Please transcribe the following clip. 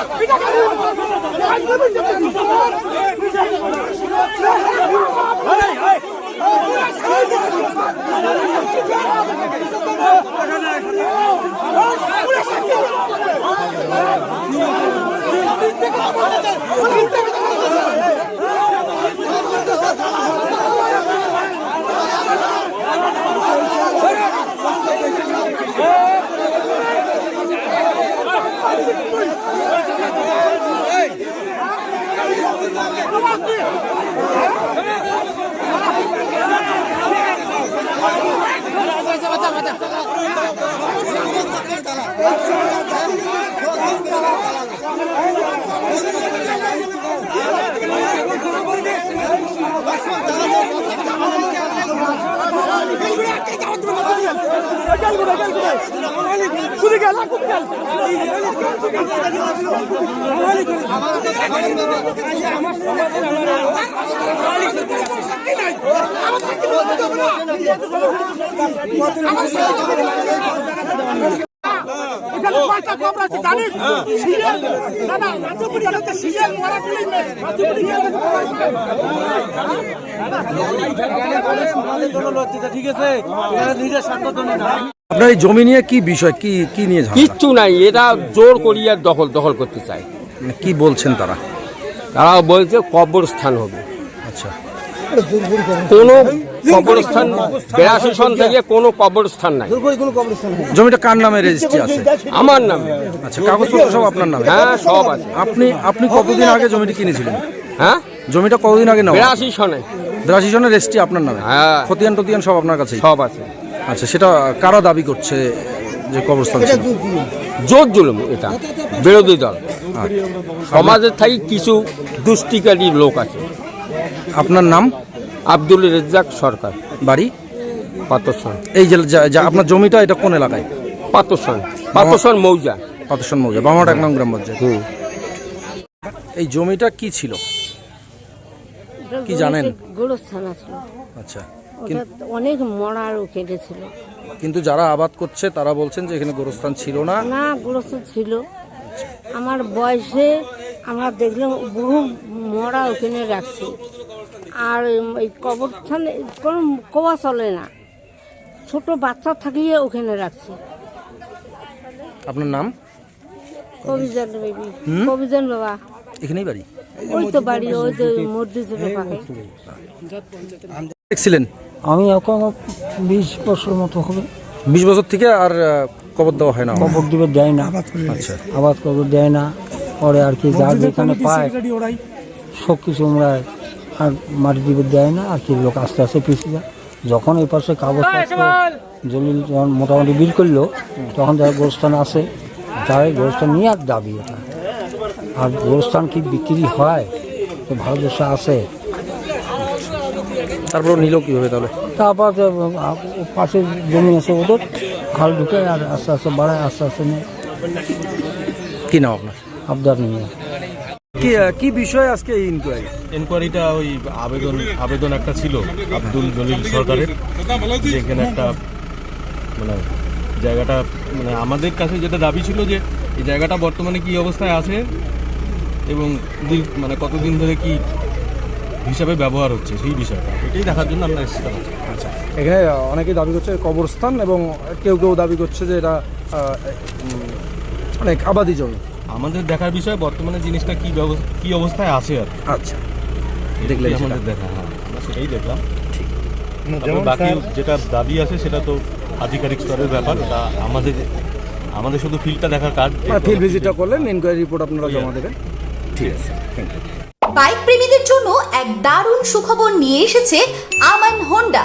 Hey, hey! আমার এখানে কয়টা কবর আছে জানিস? সিরিয়াল না না রাজপুরি এলাকাতে সিরিয়াল মরা পুলিশ নেই। রাজপুরি ঠিক আছে এরা নিজের স্বার্থ জন্য না আপনার এই জমি নিয়ে কি বিষয় কি কি নিয়ে ঝামেলা? কিচ্ছু নাই এটা জোর করিয়া দখল দখল করতে চায় মানে কি বলছেন তারা? তারা বলছে কবরস্থান হবে। আচ্ছা। কোনো কবরস্থান বিরাশি থেকে কোনো কবরস্থান নাই। জমিটা কার নামে রেজিস্ট্রি আছে? আমার নামে। আচ্ছা কাগজপত্র সব আপনার নামে? হ্যাঁ সব আছে। আপনি আপনি কতদিন আগে জমিটি কিনেছিলেন? হ্যাঁ? জমিটা কতদিন আগে নেওয়া? বিরাশি সনে বিরাশি জনের রেজিস্ট্রি আপনার নামে? হ্যাঁ। খতিয়ান টতিয়ান সব আপনার কাছে সব আছে। আচ্ছা সেটা কারা দাবি করছে যে কবরস্থান জোর জুলুম। এটা বিরোধী দল। আর সমাজের থাকি কিছু দুষ্টিকারী লোক আছে। আপনার নাম? আব্দুল রেজ্জাক সরকার। বাড়ি? পাতসন এই যে আপনার জমিটা এটা কোন এলাকায়? পাতসন পাতসন মৌজা। পাতসন মৌজা বামাট এক নং গ্রাম পঞ্চায়েত। হুম। এই জমিটা কি ছিল? কি জানেন? ছিল। আচ্ছা। ওটা অনেক মরারও কেটেছিল। কিন্তু যারা আবাদ করছে তারা বলছেন যে এখানে গোরস্থান ছিল না। না গোরস্থান ছিল। আমার বয়সে আমরা দেখলাম বহু মরা ওখানে রাখছি। আর এই কবরস্থান কোনো কোয়া চলে না। ছোট বাচ্চা থাকিয়ে ওখানে রাখছি। আপনার নাম? কবিজন বেবি। কবিজন বাবা। এখানেই বাড়ি? ওই তো বাড়ি ওই তো মসজিদের পাখে দেখছিলেন? আমি এখন বিশ বছর মতো হবে। বিশ বছর থেকে আর কবর দেওয়া হয় না? কবর দিবে দেয় না আচ্ছা। আবাদ কবর দেয় না। পরে আর কি যার যেখানে পায় সব কিছু আমরা আর মাটি দিবে দেয় না আর কি লোক আস্তে আস্তে পিছিয়ে যায়। যখন এই পাশে কাগজপত্র জলিল যখন মোটামুটি বিল করল তখন যারা গোরস্থান আসে। তারাই গোরস্থান নিয়ে আর দাবি এটা। আর গোরস্থান কি বিক্রি হয়? তো ভারতবর্ষে আসে তারপর নিল কীভাবে তাহলে? তারপর পাশে জমি আছে ওদের খাল ঢুকে আর আস্তে আস্তে বাড়ায় আস্তে আস্তে নেয়। কি নাম আপনার? আবদার নিয়ে। কি কি বিষয় আজকে এই ইনকোয়ারি এনকোয়ারিটা ওই আবেদন আবেদন একটা ছিল আব্দুল জলিল সরকারের যেখানে একটা মানে জায়গাটা মানে আমাদের কাছে যেটা দাবি ছিল যে এই জায়গাটা বর্তমানে কি অবস্থায় আছে এবং মানে কতদিন ধরে কি হিসাবে ব্যবহার হচ্ছে সেই বিষয়টা এটাই দেখার জন্য আমরা এসেছিলাম আচ্ছা এখানে অনেকেই দাবি করছে কবরস্থান এবং কেউ কেউ দাবি করছে যে এটা অনেক আবাদি জমি। আমাদের দেখার বিষয় বর্তমানে জিনিসটা কি কি অবস্থায় আছে আর আচ্ছা দেখলে আমাদের দেখা হ্যাঁ আমরা সেটাই দেখলাম। তারপর বাকি যেটা দাবি আছে সেটা তো আধিকারিক স্তরের ব্যাপার। তা আমাদের আমাদের শুধু ফিল্ডটা দেখার কাজ মানে ফিল্ড ভিজিটটা করলেন ইনকোয়ারি রিপোর্ট আপনারা জমা দেবেন। ঠিক আছে থ্যাংক ইউ বাইক প্রেমীদের জন্য এক দারুণ সুখবর নিয়ে এসেছে আমান হোন্ডা।